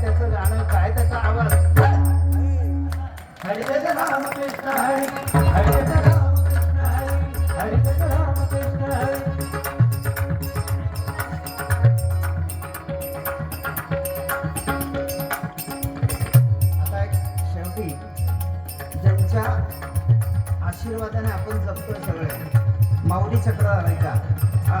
त्याचं गाणं काय त्याचा आवाज? हरी शेवटी राम आशीर्वादाने आपण जपतोय सगळे माऊली चक्र आलाय का? हा.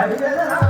来别的来